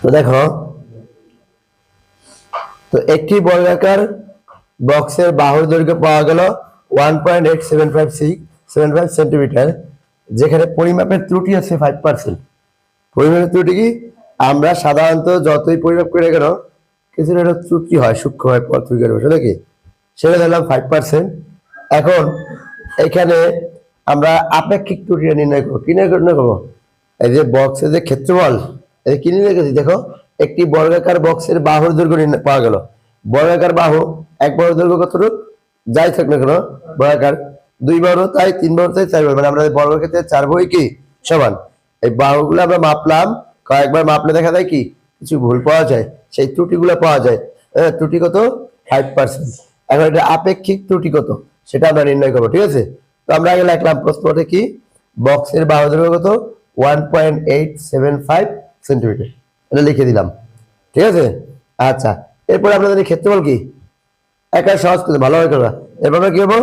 তো দেখো, তো একটি বর্গাকার বক্সের বাহুর দৈর্ঘ্য পাওয়া গেল one point eight seven five six five centimetre যেখানে পরিমাপের ত্রুটি আছে ফাইভ পার্সেন্ট পরিমাপের ত্রুটি কি? আমরা সাধারণত যতই পরিমাপ করে কেন, কিছু একটা ত্রুটি হয়, সূক্ষ্ম হয় পত্রিকার সেটা কি? সেটা ধরলাম ফাইভ পার্সেন্ট এখন এখানে আমরা আপেক্ষিক ত্রুটিটা নির্ণয় করব। কি নির্ণয় করব? এই যে বক্সের যে ক্ষেত্রফল এই কি নির্ণয় করছি দেখো, একটি বর্গাকার বক্সের বাহুর দৈর্ঘ্য পাওয়া গেল। বর্গাকার বাহু, এক বাহুর দৈর্ঘ্য কতটুকু? যাই থাক না কেন, বর্গাকার দুই বারো তাই, তিন বারো তাই, চার বারো মানে আমরা বর্গক্ষেত্রে চার বই কি? সমান। এই বাহুগুলো আমরা মাপলাম, কয়েকবার মাপলে দেখা যায় কি? কিছু ভুল পাওয়া যায়, সেই ত্রুটিগুলো পাওয়া যায়। ত্রুটি কত? ফাইভ পার্সেন্ট এখন এটা আপেক্ষিক ত্রুটি কত? সেটা আমরা নির্ণয় করব, ঠিক আছে? তো আমরা আগে লিখলাম প্রশ্নটা কি? বক্সের বাহু দৈর্ঘ্য কত? One point eight seven five centimetre এটা লিখে দিলাম। ঠিক আছে? আচ্ছা। এরপরে আপনাদের ক্ষেত্রফল কি? একা সহজ করতে ভালোভাবে করবা এরপর কি করব?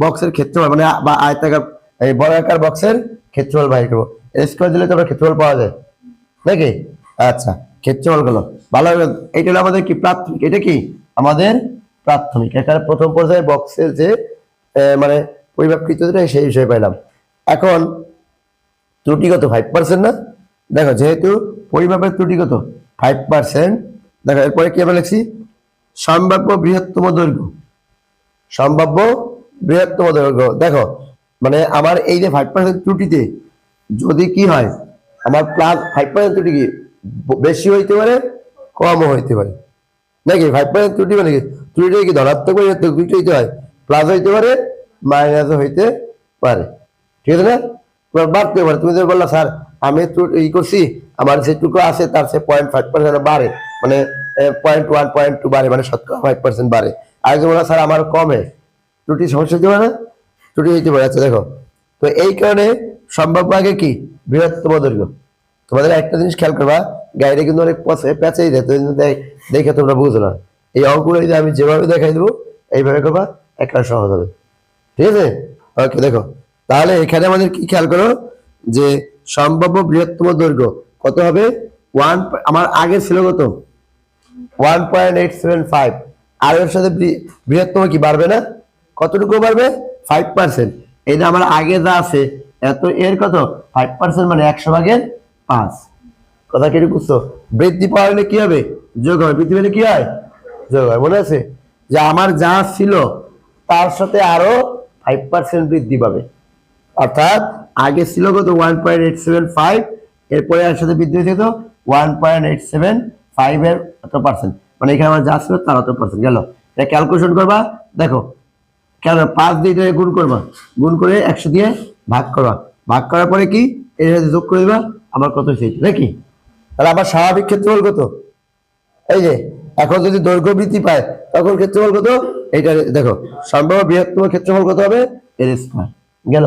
বক্সের ক্ষেত্রফল মানে বা আয়তাকার, এই বড় আকার বক্সের ক্ষেত্রফল বাইর করব। স্কোয়ার দিলে তো আমরা ক্ষেত্রফল পাওয়া যায়। নাকি? আচ্ছা। ক্ষেত্রফল ভালো এইটা হলো আমাদের কি প্রাথমিক? এটা কি? আমাদের প্রাথমিক। এখানে প্রথম পর্যায়ে বক্সের যে মানে পরিমাপকৃত সেই বিষয়ে পাইলাম। এখন ত্রুটি কত ফাইভ পার্সেন্ট না? দেখো, যেহেতু পরিমাপের ত্রুটি কত? ফাইভ পার্সেন্ট দেখো, এরপরে কি আমরা লিখছি? সম্ভাব্য বৃহত্তম দৈর্ঘ্য। সম্ভাব্য বৃহত্তম দৈর্ঘ্য। দেখো মানে আমার এই যে ফাইভ পার্সেন্ট ত্রুটিতে যদি কি হয়, আমার প্লাস ফাইভ পার্সেন্ট ত্রুটি কি বেশি হইতে পারে কমও হইতে পারে। নাকি ফাইভ পার্সেন্ট ত্রুটি মানে কি? ত্রুটিটা কি ধনাত্মক দুইটা হইতে হয় প্লাস হইতে পারে মাইনাসও হইতে পারে। ঠিক আছে না? বাড়তে পারে। তুমি তো বললা, স্যার আমি একটু ই করছি, আমার যেটুকু আছে তার সে পয়েন্ট ফাইভ পার্সেন্ট বাড়ে মানে পয়েন্ট ওয়ান পয়েন্ট টু বাড়ে মানে শতকরা ফাইভ পার্সেন্ট বাড়ে। আর যে বলা, স্যার, আমার কমে। ত্রুটি সমস্যা হতে পারে? না ত্রুটি হইতে পারে আচ্ছা দেখো। তো এই কারণে সম্ভাব্য আগে কি? বৃহত্তম দৈর্ঘ্য। তোমাদের একটা জিনিস খেয়াল করবা, গাড়িটা কিন্তু অনেক পচে, পেঁচেই দেয়, তো দেখ- দেখে তোমরা বুঝো না। এই অঙ্কগুলো যদি আমি যেভাবে দেখাই দেবো, এইভাবে করবা, একটা সহজ হবে। ঠিক আছে? ওকে দেখো। তাহলে এখানে আমাদের কি খেয়াল করো, যে সম্ভাব্য বৃহত্তম দৈর্ঘ্য। কত হবে? ওয়ান আমার আগে ছিল কত? One point eight seven five আর এর সাথে বৃহত্তম কি, বাড়বে না? কতটুকু বাড়বে? ফাইভ পার্সেন্ট এটা আমার আগে যা আছে, এত এর কত? ফাইভ পার্সেন্ট মানে একশো ভাগের পাঁচ। কথা কি বুঝছ? বৃদ্ধি পাওয়া হলে কি হবে? যোগ হবে। বৃদ্ধি পেলে কি হয়? যোগ হয়। মনে আছে? যে আমার যা ছিল, তার সাথে আরও ফাইভ পার্সেন্ট বৃদ্ধি পাবে। অর্থাৎ আগে ছিল কত? One point eight seven five এরপরে এর সাথে বৃদ্ধি হয়েছে তো one point eight seven five এর এত পার্সেন্ট মানে এখানে আমার যা ছিল তার অত পার্সেন্ট গেল। এটা ক্যালকুলেশন করবা। দেখো, কেন? পাঁচ দিয়ে এটাকে গুণ করবা। গুণ করে একশো দিয়ে ভাগ করবা। ভাগ করার পরে কি? এর সাথে যোগ করে দিবা। আমার কত সেই নাকি? তাহলে আমার স্বাভাবিক ক্ষেত্রফল কত? এই যে, এখন যদি দৈর্ঘ্য বৃদ্ধি পায়, তখন ক্ষেত্রফল কত? এইটা দেখো সম্ভব বৃহত্তম ক্ষেত্রফল কত হবে? এর স্কোয়ার গেল।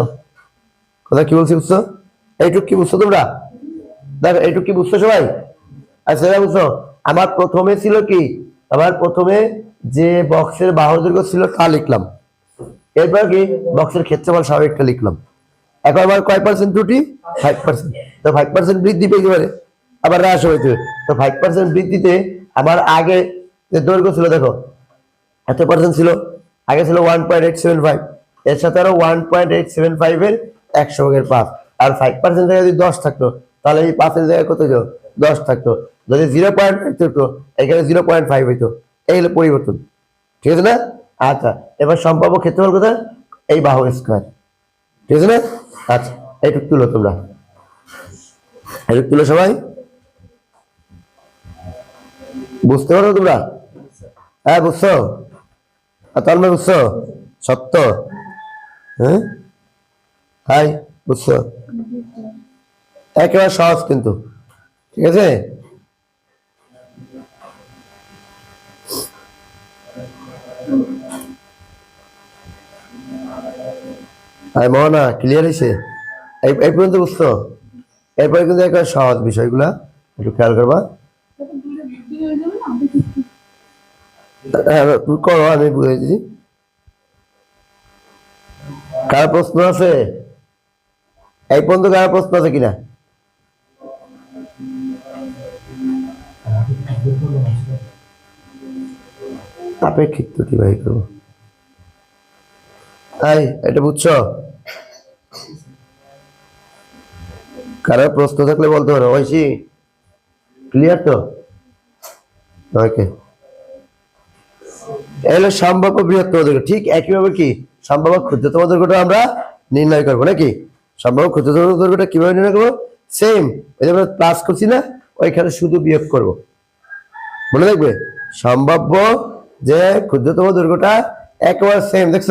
কথা কি বলছি বুঝছ? এইটুক কি বুঝছ তোমরা? দেখো, এইটুক কি বুঝছ সবাই? আচ্ছা বুঝছ, আমার প্রথমে ছিল কি? আমার প্রথমে যে বক্সের বাহুর ছিল তা লিখলাম। এরপর কি? বক্সের ক্ষেত্রফল স্বাভাবিকটা লিখলাম। এখন আমার কয় পার্সেন্ট ত্রুটি? ফাইভ পার্সেন্ট তো ফাইভ পার্সেন্ট বৃদ্ধি পেতে পারে আবার হ্রাস পারে। তো ফাইভ পার্সেন্ট বৃদ্ধিতে আমার আগে যে দৈর্ঘ্য ছিল, দেখো, এত পার্সেন্ট ছিল? আগে ছিল one point eight seven five এর সাথে আরও ওয়ান পয়েন্ট এইট সেভেন ফাইভের একশো ভাগের পাঁচ। আর ফাইভ পার্সেন্ট যদি দশ থাকতো, তাহলে এই পাঁচের জায়গায় কত হতো দশ থাকতো। যদি জিরো পয়েন্ট ফাইভ থাকতো, এখানে জিরো পয়েন্ট ফাইভ হইতো। এই হলো পরিবর্তন। ঠিক আছে না? আচ্ছা এবার সম্ভাব্য ক্ষেত্রফল কোথায়? এই বাহু স্কোয়ার ঠিক আছে না? আচ্ছা এইটুকু তুলো তোমরা। এইটুকু তুলো সবাই। বুঝতে পারো তোমরা? হ্যাঁ বুঝছ? তন্ময় বুঝছ? সত্য? হ্যাঁ? হাই, বুঝছ? একেবারে সহজ কিন্তু, ঠিক আছে? হাই, মোহনা ক্লিয়ার হয়েছে এই পর্যন্ত বুঝছ? এরপরে কিন্তু একেবারে সহজ বিষয়গুলা, একটু খেয়াল করবা। হ্যাঁ করো, আমি বুঝে দিচ্ছি। কার প্রশ্ন আছে? এই পর্যন্ত কার প্রশ্ন আছে কিনা? আপেক্ষিক তাই, এটা বুঝছ? কারোর প্রশ্ন থাকলে বলতে পারো। ঐশী ক্লিয়ার তো? ওকে। সম্ভাব্য বৃহত্তম দৈর্ঘ্য ঠিক একইভাবে কি? সম্ভাব্য ক্ষুদ্রতম দৈর্ঘ্যটা আমরা নির্ণয় করব, নাকি? সম্ভাব্য ক্ষুদ্রতম দৈর্ঘ্যটা কীভাবে নির্ণয় করব? সেম এই যে প্লাস করছি না, ওইখানে শুধু বিয়োগ করব। মনে দেখবে সম্ভাব্য যে ক্ষুদ্রতম দৈর্ঘ্যটা একেবারে সেম দেখছ?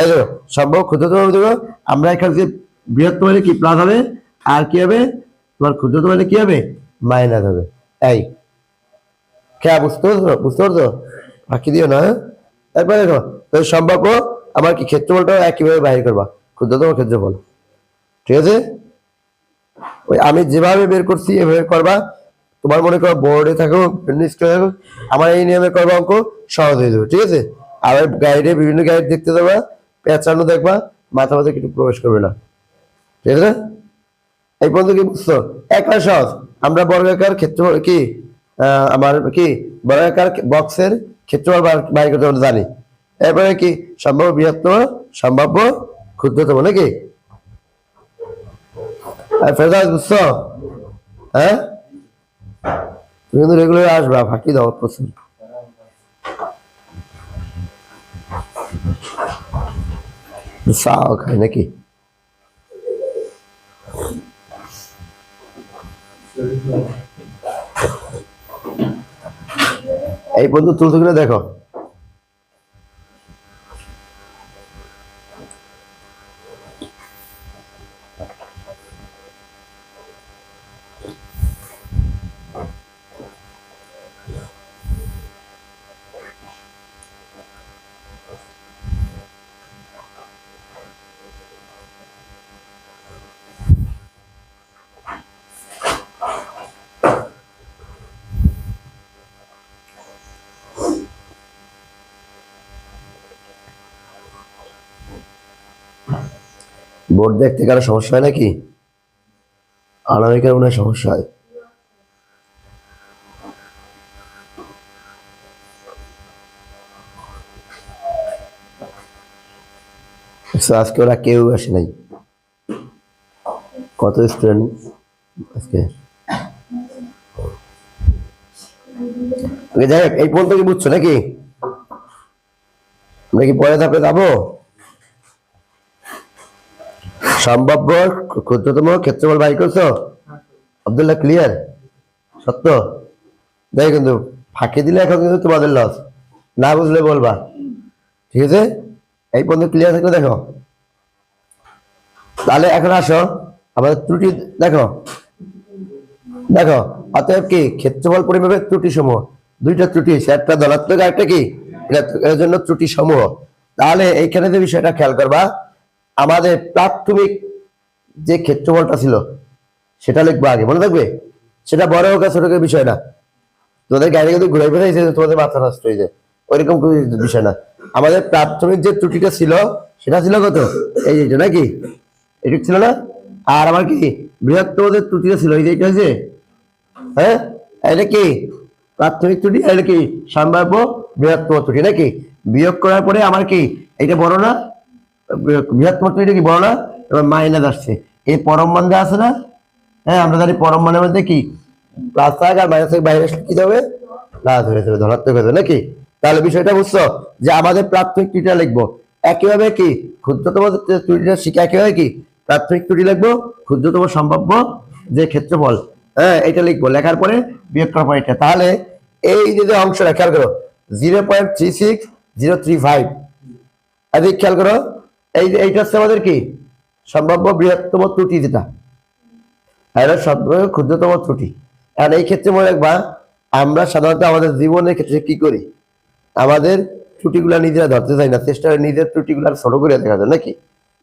এই দেখো সম্ভাব্য ক্ষুদ্রতম দৈর্ঘ্য আমরা এখানে যে বৃহত্তম হলে কি? প্লাস হবে, আর কি হবে? তোমার ক্ষুদ্রতম হলে কি হবে? মাইনাস হবে। এই। খেয়া, বুঝতে পারছ? বুঝতে পারছ? বাকি দিও না হ্যাঁ? তারপরে দেখো সম্ভাব্য, আমার কি ক্ষেত্রফলটাও একইভাবে বাইর করবা। ক্ষুদ্রতম ক্ষেত্রফল। ঠিক আছে? ওই আমি যেভাবে বের করছি, এভাবে করবা। তোমার মনে করো বোর্ডে থাকো থাকো, আমার এই নিয়মে করবা অঙ্ক, সহজ হয়ে যাবে, ঠিক আছে? আবার গাইডে বিভিন্ন গাইড দেখতে দেবা পেঁচানো দেখবা, মাথা মাথা কিছু প্রবেশ করবে না। ঠিক আছে? এই পর্যন্ত কি বুঝছ? একটা সহজ। আমরা বর্গাকার ক্ষেত্র কি? আমার কি? বর্গাকার বক্সের ক্ষেত্রফল বাইর করতে জানি। এরপরে কি? সম্ভাব্য বৃহত্তম, সম্ভাব্য ক্ষুদ্রতম, নাকি? ফেরদাস বুঝছ? হ্যাঁ? তুমি কিন্তু রেগুলার আসবা, ফাঁকি দাও প্রচুর। চাও খাই নাকি? এই পর্যন্ত তুলতে গেলে দেখো। বোর্ড দেখতে কারও সমস্যা হয় নাকি? আনামিকার মনে সমস্যা হয়। আজকে ওরা কেউ আসে নাই। কত স্টুডেন্ট আজকে? ওকে, যাই এই পর্যন্ত কি বুঝছ নাকি? আমরা কি পরে ধাপে যাব? সম্ভাব্য ক্ষুদ্রতম ক্ষেত্রফল বাই করছ? আব্দুল্লাহ ক্লিয়ার সত্য? যাই কিন্তু, ফাঁকি দিলে এখন কিন্তু তোমাদের লস না বুঝলে বলবা। ঠিক আছে? এই পর্যন্ত ক্লিয়ার থাকলে দেখো। তাহলে এখন আসো। আমাদের ত্রুটি, দেখো। দেখো, অতএব কি ক্ষেত্রফল পরিমাপের ত্রুটি সমূহ দুইটা ত্রুটি একটা ধনাত্মক আর একটা কি। এর জন্য ত্রুটি সমূহ তাহলে এইখানে যে বিষয়টা খেয়াল করবা আমাদের প্রাথমিক যে ক্ষেত্রফলটা ছিল, সেটা লিখব আগে, মনে থাকবে? সেটা বড় হোক ছোট হোক বিষয় না। তোমাদের গাড়ি কিন্তু ঘুরাই ফেরাইছে তোমাদের মাথা নষ্ট হয়ে যায়, ওইরকম বিষয় না। আমাদের প্রাথমিক যে ত্রুটিটা ছিল, সেটা ছিল কত? এই যেইটা নাকি? এটা ছিল না? আর আমার কি বৃহত্তম যে ত্রুটিটা ছিল, এই যে, এটা হয়েছে? হ্যাঁ? এটা কি? প্রাথমিক ত্রুটি, এটা কি সম্ভাব্য বৃহত্তম ত্রুটি নাকি? বিয়োগ করার পরে আমার কি, এটা বড় না? বৃহত্তম ত্রুটি কি বড় না? এবার মাইনাস আসছে। এই পরম মান যা আছে না হ্যাঁ আমরা জানি পরম মানের মধ্যে কি? প্লাস থাক আর মাইনাস থেকে, বাইরে কি যাবে? প্লাস হয়ে যাবে, ধনাত্মক হয়ে যাবে, নাকি? তাহলে বিষয়টা বুঝছ যে আমাদের প্রাথমিক ত্রুটিটা লিখব। একইভাবে কি? ক্ষুদ্রতম ত্রুটিটা শিখে একইভাবে কি? প্রাথমিক ত্রুটি লিখব, ক্ষুদ্রতম সম্ভাব্য যে ক্ষেত্রফল হ্যাঁ এটা লিখব। লেখার পরে বিয়োগ এটা তাহলে এই যে অংশটা, খেয়াল করো zero point three six zero three five খেয়াল করো এই এইটা হচ্ছে আমাদের কি? সম্ভাব্য বৃহত্তম ত্রুটি যেটা। এটা সবচেয়ে ক্ষুদ্রতম ত্রুটি। আর এই ক্ষেত্রে মনে রাখবা, আমরা সাধারণত আমাদের জীবনের ক্ষেত্রে কি করি? আমাদের ত্রুটিগুলো নিজেরা ধরতে চাই না। চেষ্টা করি নিজের ত্রুটিগুলা ছোট করে দেখা যায়, নাকি?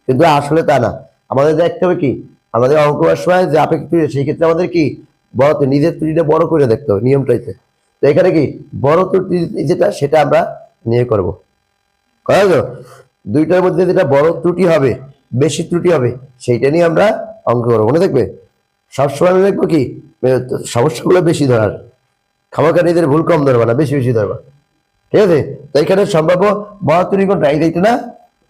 কিন্তু আসলে তা না। আমাদের দেখতে হবে কি? আমাদের অঙ্ক সময় যে আপেক্ষিক ত্রুটি সেই ক্ষেত্রে আমাদের কি? বড় নিজের ত্রুটিটা বড় করে দেখতে হবে নিয়মটাইতে। তো এখানে কি? বড় ত্রুটি যেটা, সেটা আমরা নিয়ে করব। করা? দুইটার মধ্যে যেটা বড় ত্রুটি হবে বেশি ত্রুটি হবে সেইটা নিয়ে আমরা অঙ্ক করব। মনে দেখবে সবসময় আমি দেখব কি? এ, সমস্যাগুলো বেশি ধরার। খামাখা নিজের ভুল কম ধরবা না বেশি বেশি ধরবা। ঠিক আছে? তো এখানে সম্ভাব্য বড় ত্রুটি কোনটা এই দেখতে না?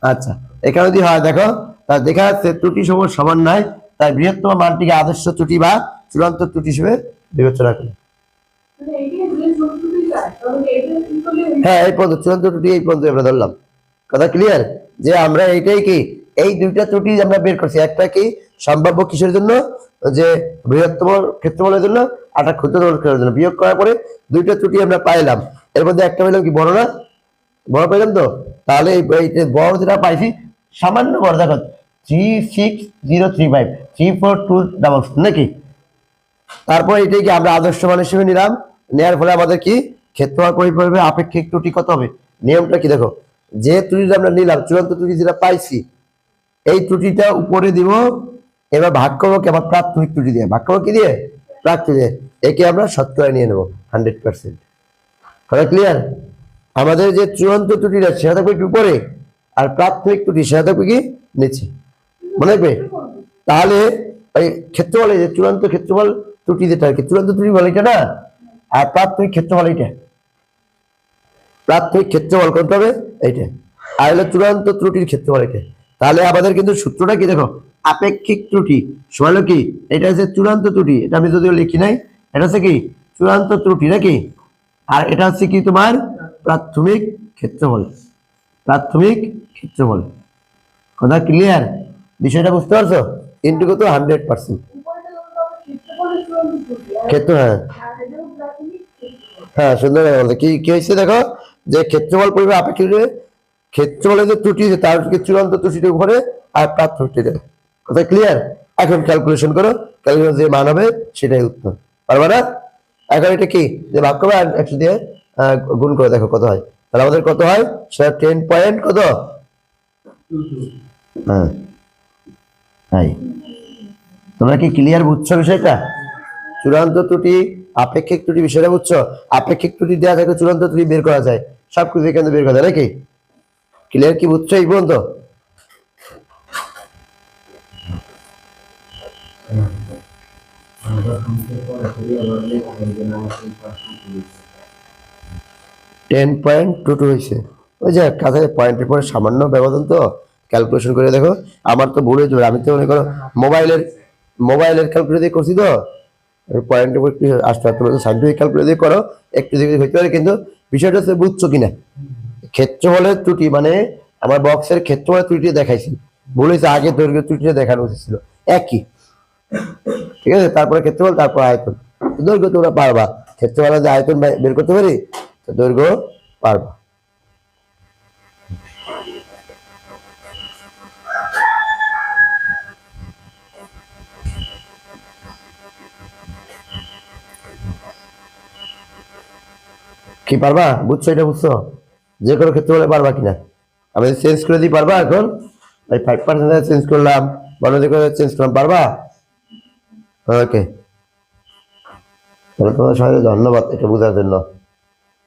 আচ্ছা এখানে যদি হয় দেখো তা দেখা যাচ্ছে ত্রুটি সমূহ সমান নয় তাই বৃহত্তম মানটিকে আদর্শ ত্রুটি বা চূড়ান্ত ত্রুটি হিসেবে বিবেচনা করি। মানে এইটা হ্যাঁ এই পর্যন্ত চূড়ান্ত ত্রুটি এই পর্যন্ত আমরা ধরলাম। কথা ক্লিয়ার যে আমরা এইটাই কি? এই দুইটা ত্রুটি আমরা বের করছি। একটা কি সম্ভাব্য কিসের জন্য? যে বৃহত্তম ক্ষেত্রফলের জন্য আর একটা ক্ষুদ্র ক্ষেত্রের জন্য। বিয়োগ করার পরে দুইটা ত্রুটি আমরা পাইলাম। এর মধ্যে একটা পেলাম কি বড় না? বড় পেলাম তো? তাহলে বড় যেটা পাইছি, সামান্য বড়। দেখো three six zero three five three four two double নাকি? তারপর এটাই কি আমরা আদর্শ মান হিসেবে নিলাম। নেওয়ার ফলে আমাদের কি? পরিপূর্ণভাবে আপেক্ষিক ত্রুটি কত হবে? নিয়মটা কি দেখো? যে ত্রুটিটা আমরা নিলাম, চূড়ান্ত ত্রুটি যেটা পাইছি, এই ত্রুটিটা উপরে দিব, এবার ভাগ করব কি আমার প্রাথমিক ত্রুটি দিয়ে। ভাগ করব কি দিয়ে? প্রাথমিক দিয়ে। একে আমরা শতকরা নিয়ে নেব, হান্ড্রেড পার্সেন্ট। কথা ক্লিয়ার আমাদের যে চূড়ান্ত ত্রুটিটা, সেটা থাকবে একটু উপরে, আর প্রাথমিক ত্রুটি, সেটা থাকবে কি? নিচে। মনে রাখবে? তাহলে ওই ক্ষেত্রফল যে চূড়ান্ত ক্ষেত্রফল ত্রুটি যেটা আর কি, চূড়ান্ত ত্রুটি বলে এটা না? আর প্রাথমিক ক্ষেত্রফল এইটা। প্রাথমিক ক্ষেত্রফল কোনটা হবে? এইটা। আর হলো চূড়ান্ত ত্রুটির ক্ষেত্রফল এটা। তাহলে আমাদের কিন্তু সূত্রটা কি দেখো? আপেক্ষিক ত্রুটি। সমান কি? এটা হচ্ছে চূড়ান্ত ত্রুটি। এটা আমি যদিও লিখি নাই। এটা হচ্ছে কি? চূড়ান্ত ত্রুটি নাকি? আর এটা হচ্ছে কি তোমার? প্রাথমিক ক্ষেত্রফল। প্রাথমিক ক্ষেত্রফল। কথা ক্লিয়ার বিষয়টা বুঝতে পারছ? ইন্টু কত? হান্ড্রেড পার্সেন্ট ক্ষেত্র হ্যাঁ। হ্যাঁ সুন্দর কি কি হয়েছে দেখো? যে ক্ষেত্রফল পরিমাণ আপেক্ষিক ক্ষেত্রফলের যে ত্রুটি তার চূড়ান্ত ত্রুটির উপরে আর প্রাথমিকটির কথা ক্লিয়ার এখন ক্যালকুলেশন করো ক্যালকুলেশন যে মান হবে, সেটাই উত্তর। পারবে না? এখন এটা কি? যে ভাগ করবে আর একশো দিয়ে গুণ করে দেখো কত হয়। তাহলে আমাদের কত হয়? সেটা টেন পয়েন্ট কত? হ্যাঁ। তোমরা কি ক্লিয়ার বুঝছ বিষয়টা? চূড়ান্ত ত্রুটি, আপেক্ষিক ত্রুটি বিষয়টা বুঝছ? আপেক্ষিক ত্রুটি দেওয়া থাকে চূড়ান্ত ত্রুটি বের করা যায়। সব কিছু এখান বের করা নাকি? ক্লিয়ার কি বুঝছ, এই পর্যন্ত? টেন পয়েন্ট টু টু হয়েছে। ওই যে কাছে পয়েন্টের পরে সামান্য ব্যবধান তো ক্যালকুলেশন করে দেখো। আমার তো ভুল হয়েছে আমি তো মনে করো মোবাইলের মোবাইলের ক্যালকুলেট দিয়ে করছি তো। পয়েন্টের উপর একটু আসতে পারতো সাইন্টিফিক দিয়ে করো, একটু দিকে হইতে পারে, কিন্তু বিষয়টা হচ্ছে বুঝছ কিনা? ক্ষেত্র হলে ত্রুটি মানে আমার বক্সের ক্ষেত্র হলে ত্রুটি দেখাইছি। ভুল হয়েছে, আগে দৈর্ঘ্য ত্রুটিটা দেখানো উচিত ছিল। একই। ঠিক আছে? তারপরে ক্ষেত্রফল তারপর আয়তন। দৈর্ঘ্য তোমরা পারবা। ক্ষেত্রফল যে আয়তন বের করতে পারি, তো দৈর্ঘ্য পারবা। কি পারবা? বুঝছ এটা বুঝছ? যে কোনো ক্ষেত্রে বলে পারবা কিনা? আমি চেঞ্জ করে দিই, পারবা এখন? ওই ফাইভ পার্সেন্ট চেঞ্জ করলাম বন্ধ করে চেঞ্জ করলাম, পারবা? ওকে তাহলে তোমাদের সবাই ধন্যবাদ এটা বোঝার জন্য।